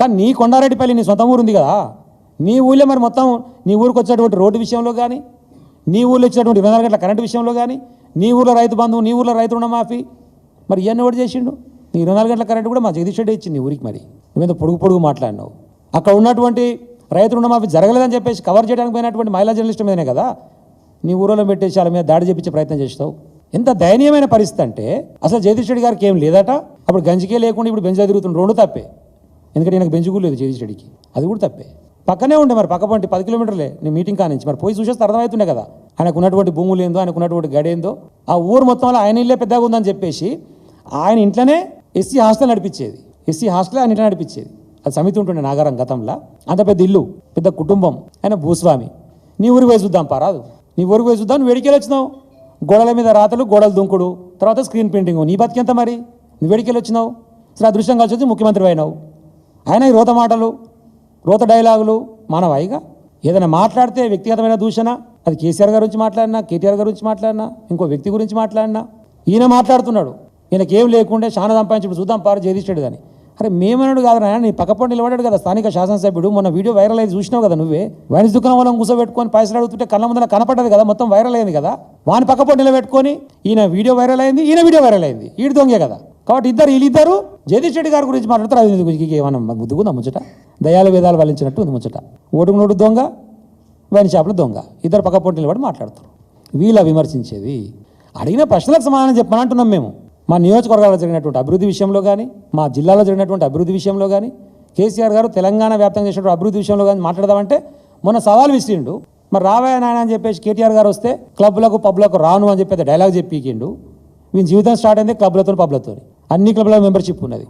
కానీ నీ కొండారెడ్డిపల్లి నీ సొంత ఊరు ఉంది కదా. నీ ఊళ్ళో మరి మొత్తం నీ ఊరికి వచ్చేటువంటి రోడ్డు విషయంలో కానీ నీ ఊళ్ళో ఇచ్చేటువంటి ఇరవై నాలుగు గంటల కరెంటు విషయంలో కానీ నీ ఊళ్ళో రైతు బంధువు నీ ఊళ్ళో రైతు రుణమాఫీ మరి ఇవన్నీ ఒకటి చేసిండు? నీ ఇరవై నాలుగు గంటల కరెంటు కూడా మా జగదీష్ రెడ్డి ఇచ్చింది నీ ఊరికి మరి. మీద పొడుగు పొడుగు మాట్లాడినావు. అక్కడ ఉన్నటువంటి రైతు రుణమాఫీ జరగలేదని చెప్పేసి కవర్ చేయడానికి పోయినటువంటి మహిళా జర్నలిస్ట్ మీదనే కదా. నీ ఊరిలో పెట్టేసి వాళ్ళ మీద దాడి చేపించే ప్రయత్నం చేస్తావు. ఎంత దయనీయమైన పరిస్థితి అంటే అసలు జగదీష్ రెడ్డి గారికి ఏం లేదట? అప్పుడు గంజికే లేకుండా ఇప్పుడు బెంజా తిరుగుతుంది రెండు తప్పే. ఎందుకంటే నాకు బెంచ్ కూడా అది కూడా తప్పే. పక్కనే ఉండే మరి పక్క పంటి పది కిలోమీటర్లే. నీ మీటింగ్ కానించి మరి పోయి చూసేస్తే అర్థమవుతుండే కదా. ఆయనకు ఉన్నటువంటి భూములు ఏందో ఆయనకు ఉన్నటువంటి గడేందో ఆ ఊరు మొత్తంలో ఆయన ఇల్లే పెద్దగా ఉందని చెప్పేసి ఆయన ఇంట్లోనే ఎస్సీ హాస్టల్ నడిపించేది. ఎస్సీ హాస్టల్ ఆయన ఇంట్లో నడిపించేది. అది సమితి ఉంటుండే నాగారం గతంలో. అంత పెద్ద ఇల్లు పెద్ద కుటుంబం. ఆయన భూస్వామి. నీ ఊరికి పోయి చూద్దాం పారాదు నీ ఊరికి పోయి చూద్దాం నువ్వు వేడికెళ్ళి వచ్చినావు. గోడల మీద రాతలు గోడలు దుంకుడు. తర్వాత స్క్రీన్ ప్రింటింగ్. నీ బతికెంత మరి? నువ్వు వేడికెళ్ళి వచ్చినావు? సరే అదృష్టం కలిసి వచ్చి ముఖ్యమంత్రి అయినావు. ఆయన ఈ రోత మాటలు రోత డైలాగులు మానవాయిగా? ఏదైనా మాట్లాడితే వ్యక్తిగతమైన దూషణ? అది కేసీఆర్ గారి గురించి మాట్లాడినా కేటీఆర్ గారి గురించి మాట్లాడినా ఇంకో వ్యక్తి గురించి మాట్లాడినా? ఈయన మాట్లాడుతున్నాడు. ఈయనకి ఏం లేకుండే చాలా సంపాదించి చూద్దాం పారు జగదీశ్వరుడు అని అరే మేమన్నాడు కాదు నాయన నీ పక్కపొండి నిలబడాడు కదా స్థానిక శాసనసభ్యుడు. మొన్న వీడియో వైరల్ అయ్యి చూసినావు కదా నువ్వే? వైన్స్ దుకాణం వల్ల కూర్చోబెట్టుకొని పైసలు అడుగుతుంటే కళ్ళ ముందర కనపడ్డది కదా మొత్తం వైరల్ అయింది కదా? వాని పక్కపొండి నిలబెట్టుకొని ఈయన వీడియో వైరల్ అయింది ఈయన వీడియో వైరల్ అయింది. ఈడు దొంగే కదా. కాబట్టి ఇద్దరు వీళ్ళిద్దరు జగదీష్ రెడ్డి గారి గురించి మాట్లాడతారు అది గురించి ఏమన్నా ముద్దుకుందా ముచ్చట? దయాల వేదాలు వలించినట్టు ఉంది ముచ్చట. ఓటుకు నోటు దొంగ వైన్ షాపులు దొంగ. ఇద్దరు పక్క పొంటి నిలబడి మాట్లాడుతారు వీళ్ళ విమర్శించేది అడిగిన ప్రశ్నలకు సమాధానం చెప్పని అంటున్నాం మేము. మా నియోజకవర్గాల్లో జరిగినటువంటి అభివృద్ధి విషయంలో కానీ మా జిల్లాలో జరిగినటువంటి అభివృద్ధి విషయంలో కానీ కేసీఆర్ గారు తెలంగాణ వ్యాప్తంగా చేసినటువంటి అభివృద్ధి విషయంలో కానీ మాట్లాడదామంటే మొన్న సవాల్ విసిరిండు. మరి రావయ్య నాయన అని చెప్పేసి కేటీఆర్ గారు వస్తే క్లబ్లకు పబ్లకు రాను అని చెప్పేది డైలాగ్ చెప్పికిండు. వీని జీవితం స్టార్ట్ అయింది క్లబ్లతో పబ్లతో అన్ని క్లబ్ల మెంబర్షిప్ ఉన్నది.